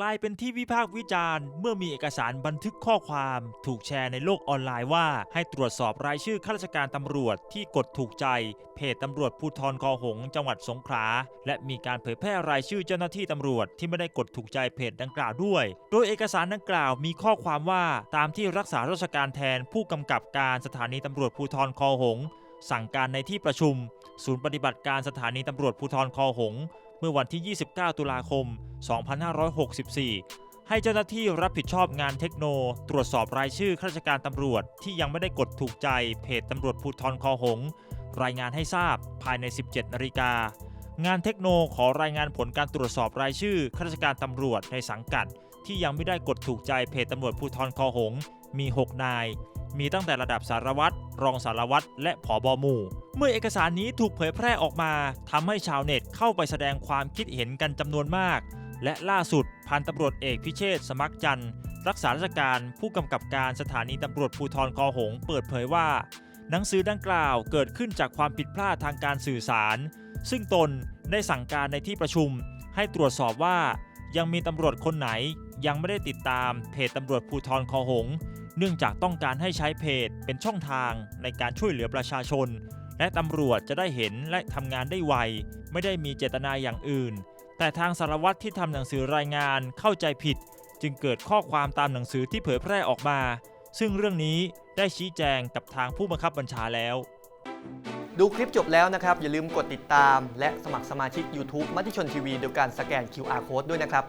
กลายเป็นที่วิพากษ์วิจารณ์เมื่อมีเอกสารบันทึกข้อความ ถูกแชร์ในโลกออนไลน์ว่า ให้ตรวจสอบรายชื่อข้าราชการตำรวจที่กดถูกใจ เพจตำรวจภูธรคอหง จังหวัดสงขลาและมีการเผยแพร่รายชื่อเจ้าหน้าที่ตำรวจที่ไม่ได้กดถูกใจเพจดังกล่าวด้วย โดยเอกสารดังกล่าวมีข้อความว่าตามที่รักษาราชการแทนผู้กำกับการสถานีตำรวจภูธรคอหง สั่งการในที่ประชุม ศูนย์ปฏิบัติการสถานีตำรวจภูธรคอหง เมื่อวันที่ 29 ตุลาคม 2564 ให้เจ้าหน้าที่รับผิดชอบงานเทคโน ตรวจสอบรายชื่อข้าราชการตำรวจ ที่ยังไม่ได้กดถูกใจเพจตำรวจภูธรคอหง รายงานให้ทราบภายใน 17 นาฬิกางานเทคโนขอรายงานผลการตรวจสอบรายชื่อข้าราชการตำรวจในสังกัด ที่ยังไม่ได้กดถูกใจเพจตำรวจภูธรคอหง มี 6 นาย มีตั้งแต่ระดับสารวัตร รองสารวัตร และผอบอหมู่ เมื่อเอกสารนี้ถูกเผยแพร่ออกมาทำให้ชาวเน็ตเข้าไปแสดงความคิดเห็นกันจำนวนมาก และล่าสุดพันตำรวจเอกพิเชษสมัครจันทร์รักษาราชการผู้กำกับการสถานีตำรวจภูธรคอหง เปิดเผยว่า หนังสือดังกล่าวเกิดขึ้นจากความผิดพลาดทางการสื่อสาร ซึ่งตนได้สั่งการในที่ประชุม ให้ตรวจสอบว่ายังมีตำรวจคนไหน ยังไม่ได้ติดตามเพจตำรวจภูธรคอหงษ์เนื่องจากต้องการให้ใช้เพจเป็นช่องทางในการช่วยเหลือประชาชน และตำรวจจะได้เห็นและทำงานได้ไว ไม่ได้มีเจตนาอย่างอื่น แต่ทางสารวัตรที่ทำหนังสือรายงานเข้าใจผิด จึงเกิดข้อความตามหนังสือที่เผยแพร่ออกมา ซึ่งเรื่องนี้ได้ชี้แจงกับทางผู้บังคับบัญชาแล้วดูคลิปจบแล้วนะครับ อย่าลืมกดติดตาม และสมัครสมาชิก YouTube มติชนทีวีโดยการสแกน QR Code ด้วยนะครับ